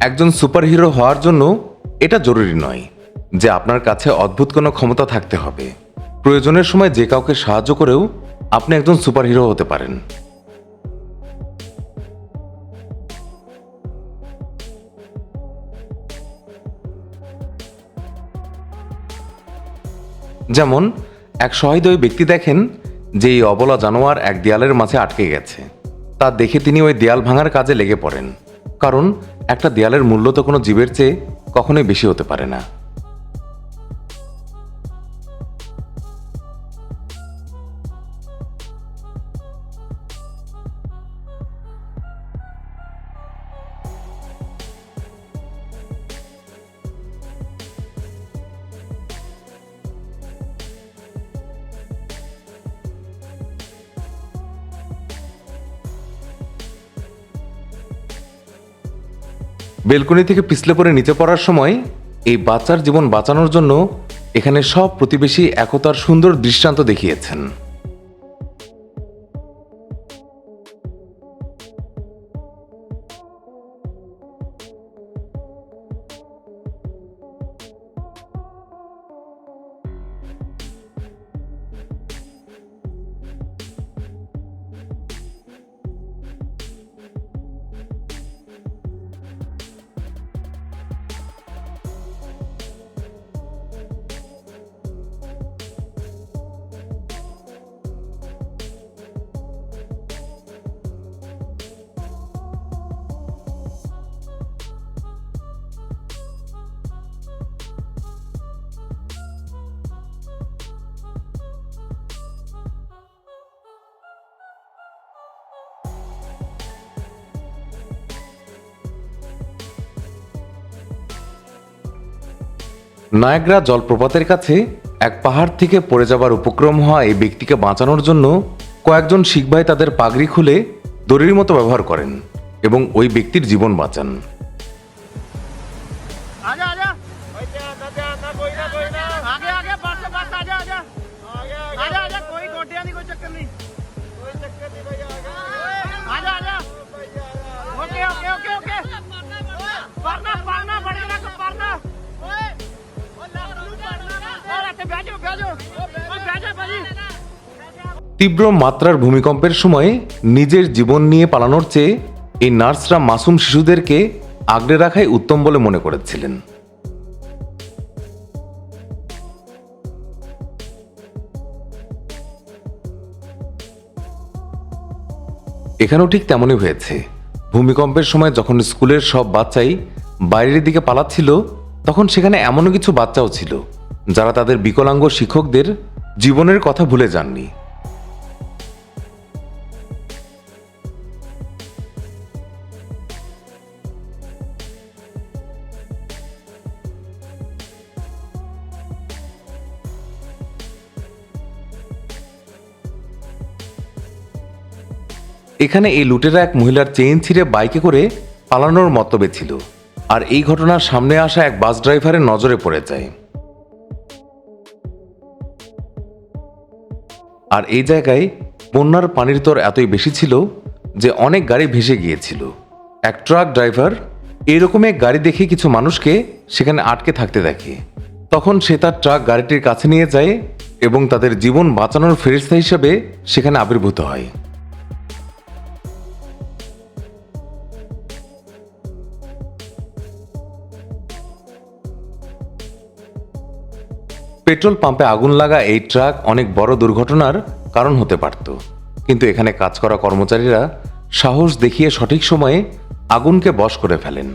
একজন সুপারহিরো হওয়ার জন্য এটা জরুরি নয় যে আপনার কাছে অদ্ভুত কোনো ক্ষমতা থাকতে হবে। প্রয়োজনের সময় যে কাউকে সাহায্য করেও আপনি একজন সুপারহিরো হতে পারেন। যেমন, এক সহৃদয় ব্যক্তি দেখেন যে এই অবলা জানোয়ার এক দেয়ালের মাঝে আটকে গেছে। তা দেখে তিনি ওই দেয়াল ভাঙার কাজে লেগে পড়েন। কারণ, একটা দেয়ালের মূল্য তো কোনো জীবের চেয়ে কখনোই বেশি হতে পারে না। বেলকনি থেকে পিছলে পড়ে নিচে পড়ার সময় এই বাচ্চার জীবন বাঁচানোর জন্য এখানে সব প্রতিবেশী একতার সুন্দর দৃষ্টান্ত দেখিয়েছেন। নায়াগ্রা জলপ্রপাতের কাছে এক পাহাড় থেকে পড়ে যাবার উপক্রম হওয়া এই ব্যক্তিকে বাঁচানোর জন্য কয়েকজন শিখ ভাই তাদের পাগড়ি খুলে দড়ির মতো ব্যবহার করেন এবং ওই ব্যক্তির জীবন বাঁচান। তীব্র মাত্রার ভূমিকম্পের সময় নিজের জীবন নিয়ে পালানোর চেয়ে এই নার্সরা মাসুম শিশুদেরকে আগলে রাখাই উত্তম বলে মনে করেছিলেন। এখানেও ঠিক তেমনই হয়েছে। ভূমিকম্পের সময় যখন স্কুলের সব বাচ্চাই বাইরের দিকে পালাচ্ছিল, তখন সেখানে এমনও কিছু বাচ্চাও ছিল, যারা তাদের বিকলাঙ্গ শিক্ষকদের জীবনের কথা ভুলে যাননি। এখানে এই লুটেরা এক মহিলার চেইন ছিঁড়ে বাইকে করে পালানোর মতবে ছিল। আর এই ঘটনার সামনে আসা এক বাস ড্রাইভারের নজরে পড়ে যায়। আর এই জায়গায় বন্যার পানির তোর এতই বেশি ছিল যে অনেক গাড়ি ভেসে গিয়েছিল। এক ট্রাক ড্রাইভার এরকম এক গাড়ি দেখে কিছু মানুষকে সেখানে আটকে থাকতে দেখে। তখন সে তার ট্রাক গাড়িটির কাছে নিয়ে যায় এবং তাদের জীবন বাঁচানোর ফেরিস্তা হিসেবে সেখানে আবির্ভূত হয়। পেট্রোল পাম্পে আগুন লাগা এই ট্রাক অনেক বড় দুর্ঘটনার কারণ হতে পারত। কিন্তু এখানে কাজ করা কর্মচারীরা সাহস দেখিয়ে সঠিক সময়ে আগুনকে বশ করে ফেলেন।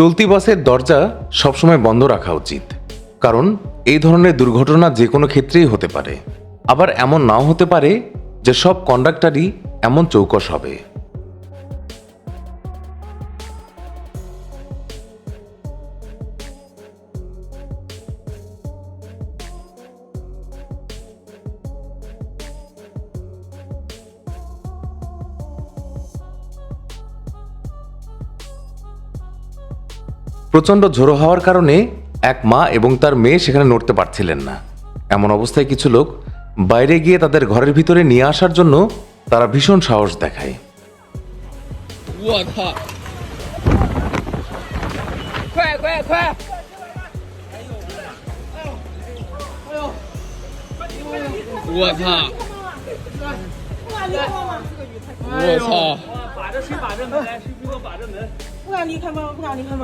চলতি বাসের দরজা সবসময় বন্ধ রাখা উচিত। কারণ এই ধরনের দুর্ঘটনা যে কোনো ক্ষেত্রেই হতে পারে। আবার এমন নাও হতে পারে যে সব কন্ডাক্টারই এমন চৌকস হবে। প্রচণ্ড ঝোড়ো হওয়ার কারণে এক মা এবং তার মেয়ে সেখানে নড়তে পারছিলেন না এমন অবস্থায় কিছু লোক বাইরে গিয়ে তাদের ঘরের ভিতরে নিয়ে আসার জন্য তারা ভীষণ সাহস দেখায় 我操！快快快！我操！我操！把着谁把着门来？谁给我把着门？不敢离开门，不敢离开门。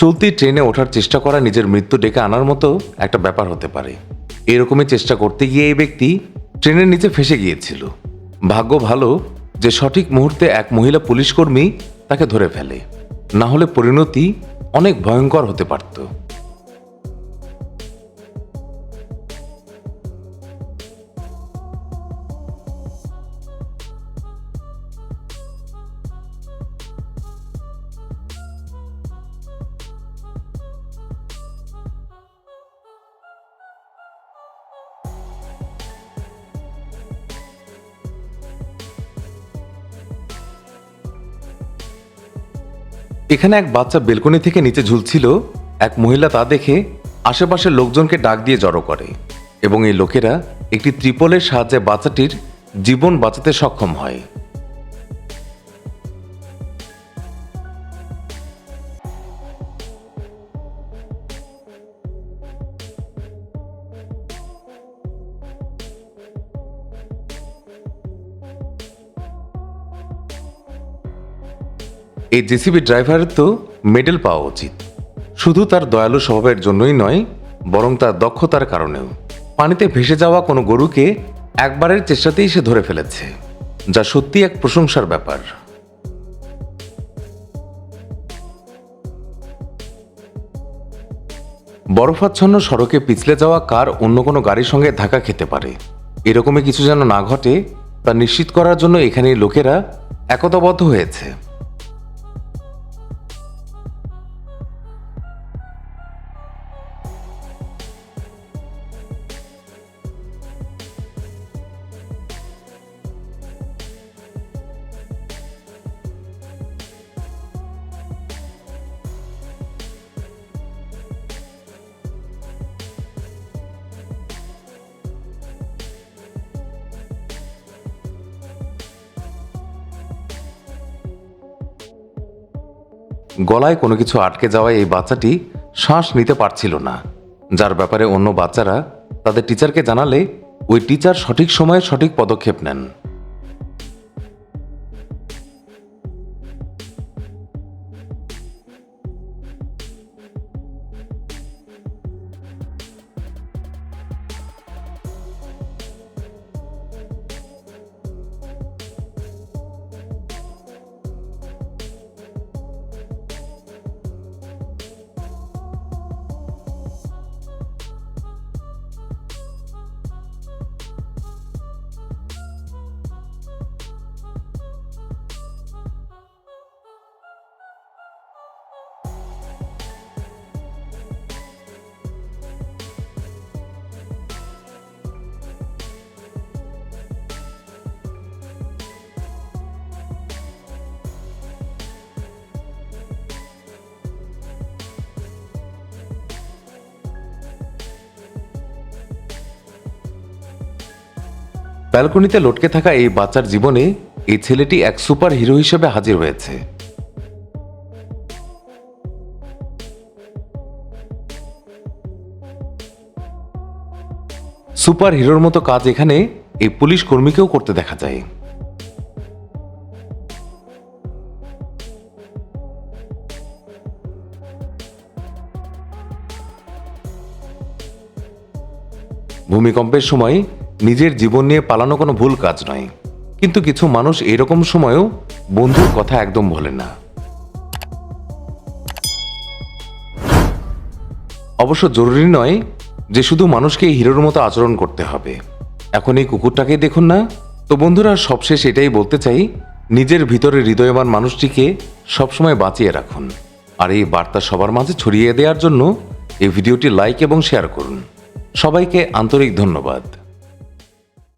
চলতি ট্রেনে ওঠার চেষ্টা করা নিজের মৃত্যু ডেকে আনার মতো একটা ব্যাপার হতে পারে। এরকমই চেষ্টা করতে গিয়ে এই ব্যক্তি ট্রেনের নিচে ফেসে গিয়েছিল। ভাগ্য ভালো যে সঠিক মুহূর্তে এক মহিলা পুলিশকর্মী তাকে ধরে ফেলে। না হলে পরিণতি অনেক ভয়ঙ্কর হতে পারত। এখানে এক বাচ্চা বেলকনি থেকে নিচে ঝুলছিল। এক মহিলা তা দেখে আশেপাশের লোকজনকে ডাক দিয়ে জড়ো করে এবং এই লোকেরা একটি ত্রিপলের সাহায্যে বাচ্চাটির জীবন বাঁচাতে সক্ষম হয়। এই জেসিবি ড্রাইভারের তো মেডেল পাওয়া উচিত। শুধু তার দয়ালু স্বভাবের জন্যই নয়, বরং তার দক্ষতার কারণেও। পানিতে ভেসে যাওয়া কোনো গরুকে একবারের চেষ্টাতেই সে ধরে ফেলেছে, যা সত্যি এক প্রশংসার ব্যাপার। বরফাচ্ছন্ন সড়কে পিছলে যাওয়া কার অন্য কোনো গাড়ির সঙ্গে ধাক্কা খেতে পারে? এরকমই কিছু যেন না ঘটে, তা নিশ্চিত করার জন্য এখানে লোকেরা একতাবদ্ধ হয়েছে। গলায় কোনো কিছু আটকে যাওয়ায় এই বাচ্চাটি শ্বাস নিতে পারছিল না, যার ব্যাপারে অন্য বাচ্চারা তাদের টিচারকে জানালে ওই টিচার সঠিক সময়ে সঠিক পদক্ষেপ নেন। ব্যালকনিতে লটকে থাকা এই বাচ্চার জীবনে এই ছেলেটি এক সুপার হিরো হিসেবে হাজির হয়েছে। সুপার হিরোর মতো কাজ এখানে এই পুলিশ কর্মীকেও করতে দেখা যায়। ভূমিকম্পের সময় নিজের জীবন নিয়ে পালানো কোনো ভুল কাজ নয়। কিন্তু কিছু মানুষ এরকম সময়েও বন্ধুর কথা একদম ভোলে না। অবশ্য জরুরি নয় যে শুধু মানুষকে হিরোর মতো আচরণ করতে হবে। এখন এই কুকুরটাকেই দেখুন না। তো বন্ধুরা, সবশেষ এটাই বলতে চাই, নিজের ভিতরে হৃদয়বান মানুষটিকে সবসময় বাঁচিয়ে রাখুন। আর এই বার্তা সবার মাঝে ছড়িয়ে দেওয়ার জন্য এই ভিডিওটি লাইক এবং শেয়ার করুন। সবাইকে আন্তরিক ধন্যবাদ।